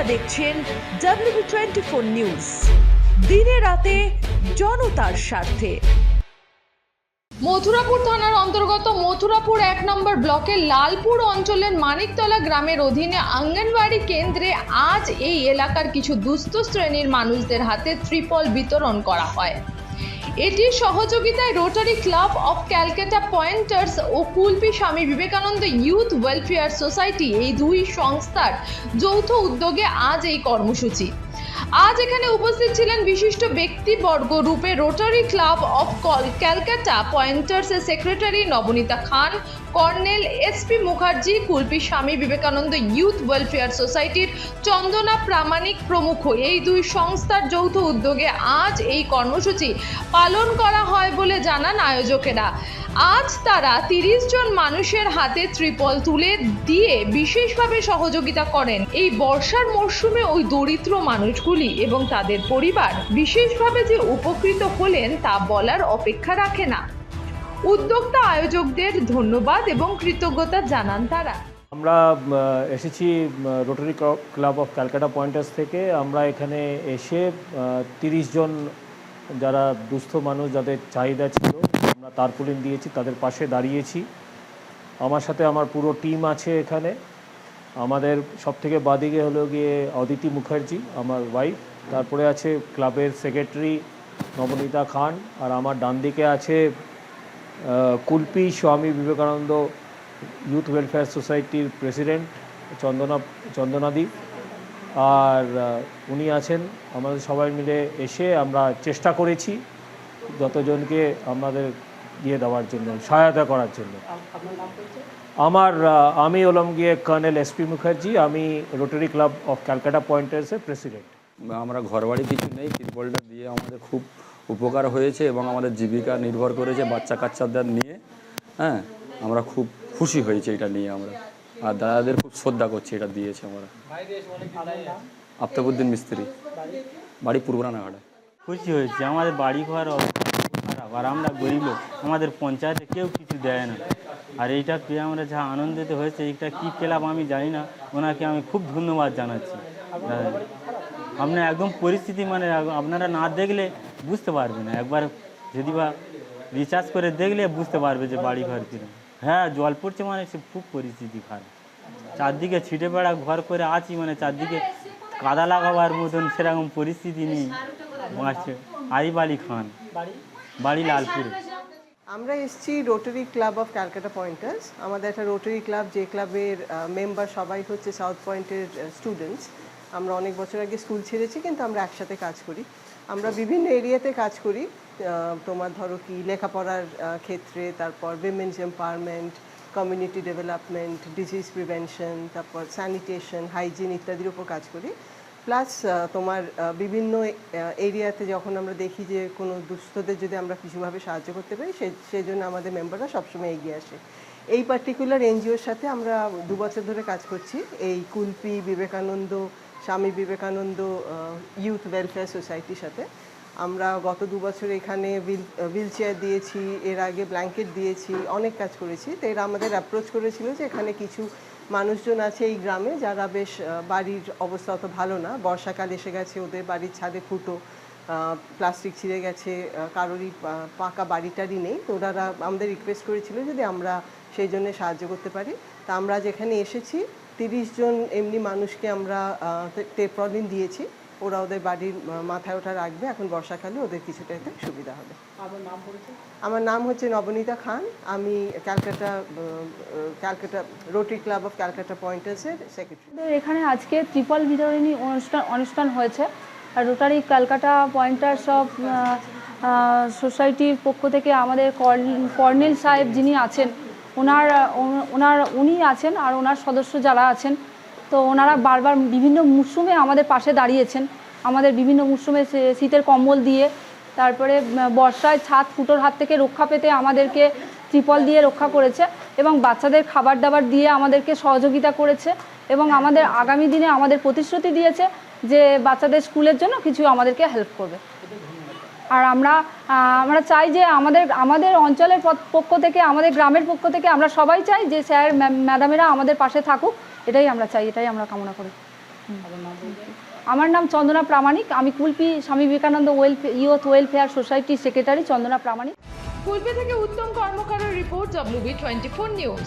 আপনারা দেখছেন W twenty four news দিনে রাতে জনতার স্বার্থে। মথুরাপুর থানার অন্তর্গত মথুরাপুর এক নম্বর ব্লকের লালপুর অঞ্চলের মানিকতলা গ্রামের অধীনে আঙ্গনবাড়ি কেন্দ্রে আজ এই এলাকার কিছু দুস্থ শ্রেণির মানুষদের হাতে ত্রিপল বিতরণ করা হয়। এটির সহযোগিতায় Rotary Club of Calcutta Pointers O Kulpi Swami Vivekananda youth welfare society এই দুই সংস্থার যৌথ উদ্যোগে আজ এই কর্মসূচি। আজ এখানে উপস্থিত ছিলেন বিশিষ্ট ব্যক্তিবর্গ রূপে Rotary Club of call- Calcutta পয়েন্টার্সের secretary Nabanita Khan colonel SP Mukherjee, Kulpi Swami Vivekananda youth welfare সোসাইটির চন্দনা প্রামাণিক প্রমুখ। এই দুই সংস্থার যৌথ উদ্যোগে আজ এই কর্মসূচি পালন করা হয় বলে জানান আয়োজকেরা। আজ তারা তিরিশ জন মানুষের হাতে ত্রিপল তুলে দিয়ে বিশেষভাবে সহযোগিতা করেন। এই বর্ষার মরশুমে ওই দরিদ্র মানুষগুলি এবং তাদের পরিবার বিশেষভাবে যে উপকৃত হলেন তা বলার অপেক্ষা রাখে না। উদ্যোক্তা আয়োজকদের ধন্যবাদ এবং কৃতজ্ঞতা জানান তারা। আমরা এসেছি Rotary Club of Calcutta Pointers থেকে। আমরা এখানে এসে তিরিশ জন যারা দুস্থ মানুষ, যাদের চাহিদা ছিল আমরা তারপুলিন দিয়েছি, তাদের পাশে দাঁড়িয়েছি। আমার সাথে আমার পুরো টিম আছে এখানে। আমাদের সব থেকে বাদিকে হলো গিয়ে অদিতি মুখার্জি, আমার ওয়াইফ তারপরে আছে ক্লাবের সেক্রেটারি নবনীতা খান আর আমার ডান দিকে আছে কুলপি স্বামী বিবেকানন্দ ইউথ ওয়েলফেয়ার সোসাইটির প্রেসিডেন্ট চন্দনা, চন্দনাদি। আর উনি আছেন। আমাদের সবাই মিলে এসে আমরা চেষ্টা করেছি যতজনকে আমাদের দিয়ে দেওয়ার জন্য সহায়তা করার জন্য। আমার আমি হলাম গিয়ে কর্নেল এসপি মুখার্জি আমি রোটারি ক্লাব অফ ক্যালকাটা পয়েন্টার্সের প্রেসিডেন্ট আমরা ঘরবাড়ি কিছু নেই তিরপলটা দিয়ে আমাদের খুব উপকার হয়েছে এবং আমাদের জীবিকা নির্ভর করেছে বাচ্চা কাচ্চাদের নিয়ে হ্যাঁ? আমরা খুব খুশি হয়েছে এটা নিয়ে আমরা। আর দাদাদের খুব শ্রদ্ধা করছি এটা দিয়েছে আমরা। আফতাবুদ্দিন মিস্ত্রি বাড়ি পূর্ব রানাঘাটা। খুশি হয়েছে আমাদের বাড়ি ঘর খারাপ আর আমরা গরিব আমাদের পঞ্চায়েতে কেউ কিছু দেয় না। আর এইটা পেয়ে আমরা যা আনন্দিত হয়েছে, এইটা কী পেলাম আমি জানি না। ওনাকে আমি খুব ধন্যবাদ জানাচ্ছি। আপনার একদম পরিস্থিতি মানে আপনারা না দেখলে বুঝতে পারবে না। একবার যদি বা রিচার্জ করে দেখলে বুঝতে পারবে যে বাড়ি ঘর কীরকম হ্যাঁ জল পড়ছে মানে সে খুব পরিস্থিতি খারাপ। চারদিকে ছিটে বেড়া ঘর করে আছি মানে চারদিকে কাদা লাগাবার মতন সেরকম পরিস্থিতি নেই। বাঁচছে আলী খান। বাড়ি লালপুরে। আমরা এসেছি Rotary Club of Calcutta Pointers আমাদের একটা রোটারি ক্লাব যে ক্লাবের মেম্বার সবাই হচ্ছে সাউথ পয়েন্টের স্টুডেন্টস আমরা অনেক বছর আগে স্কুল ছেড়েছি, কিন্তু আমরা একসাথে কাজ করি। আমরা বিভিন্ন এরিয়াতে কাজ করি। তোমার ধরো কি, লেখাপড়ার ক্ষেত্রে, তারপর women's empowerment community development disease prevention তারপর স্যানিটেশন হাইজিন ইত্যাদির উপর কাজ করি। প্লাস তোমার বিভিন্ন এরিয়াতে যখন আমরা দেখি যে কোনো দুস্থদের যদি আমরা কিছুভাবে সাহায্য করতে পারি, সে, সেই জন্য আমাদের মেম্বাররা সবসময় এগিয়ে আসে। এই পার্টিকুলার এনজিওর সাথে আমরা দু বছর ধরে কাজ করছি। এই কুলপি বিবেকানন্দ, স্বামী বিবেকানন্দ ইউথ ওয়েলফেয়ার সোসাইটির সাথে। আমরা গত দু বছর এখানে হুইল হুইল চেয়ার দিয়েছি, এর আগে ব্ল্যাঙ্কেট দিয়েছি, অনেক কাজ করেছি। তো এরা আমাদের অ্যাপ্রোচ করেছিল যে এখানে কিছু মানুষজন আছে এই গ্রামে যারা বেশ বাড়ির অবস্থা অত ভালো না। বর্ষাকাল এসে গেছে, ওদের বাড়ির ছাদে ফুটো প্লাস্টিক ছিঁড়ে গেছে কারোরই পাকা বাড়িটারই নেই। তো ওনারা আমাদের রিকোয়েস্ট করেছিল যদি আমরা সেই জন্য সাহায্য করতে পারি। তা আমরা যেখানে এসেছি, তিরিশ জন এমনি মানুষকে আমরা টেপ্রলিন দিয়েছি। ওরা ওদের বাড়ির মাথায় ওঠা রাখবে এখন বর্ষাকালে ওদের কিছুটা এতে সুবিধা হবে। আমার নাম হচ্ছে নবনীতা খান। আমি Calcutta Calcutta Rotary Club of Calcutta পয়েন্টার্সের secretary. এখানে আজকে ত্রিপল বিতরণী অনুষ্ঠান অনুষ্ঠান হয়েছে। আর রোটারি ক্যালকাটা পয়েন্টার্স অফ সোসাইটির পক্ষ থেকে আমাদের কর্ন- কর্নেল সাহেব যিনি আছেন ওনার ওনার উনি আছেন আর ওনার সদস্য যারা আছেন তো ওনারা বারবার বিভিন্ন মরশুমে আমাদের পাশে দাঁড়িয়েছেন। আমাদের বিভিন্ন মরশুমে শীতের কম্বল দিয়ে, তারপরে বর্ষায় ছাদ ফুটোর হাত থেকে রক্ষা পেতে আমাদেরকে ত্রিপল দিয়ে রক্ষা করেছে এবং বাচ্চাদের খাবার দাবার দিয়ে আমাদেরকে সহযোগিতা করেছে এবং আমাদের আগামী দিনে আমাদের প্রতিশ্রুতি দিয়েছে যে বাচ্চাদের স্কুলের জন্য কিছু আমাদেরকে হেল্প করবে। আর আমরা আমরা চাই যে আমাদের আমাদের অঞ্চলের পক্ষ থেকে আমাদের গ্রামের পক্ষ থেকে আমরা সবাই চাই যে স্যার ম্যাডামেরা আমাদের পাশে থাকুক। এটাই আমরা চাই এটাই আমরা কামনা করি। আমার নাম চন্দনা প্রামাণিক। আমি Kulpi Swami Vivekananda welfare youth welfare সোসাইটির সেক্রেটারি চন্দনা প্রামাণিক। কুলপি থেকে Uttam কর্মকারের report WB twenty four news.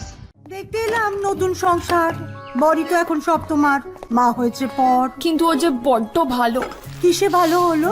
দেখতে এলাম নতুন সংসার। বড়ি তো এখন সব তোমার। মা হয়েছে পর। কিন্তু ও যে বড্ড ভালো। কিসে ভালো হলো?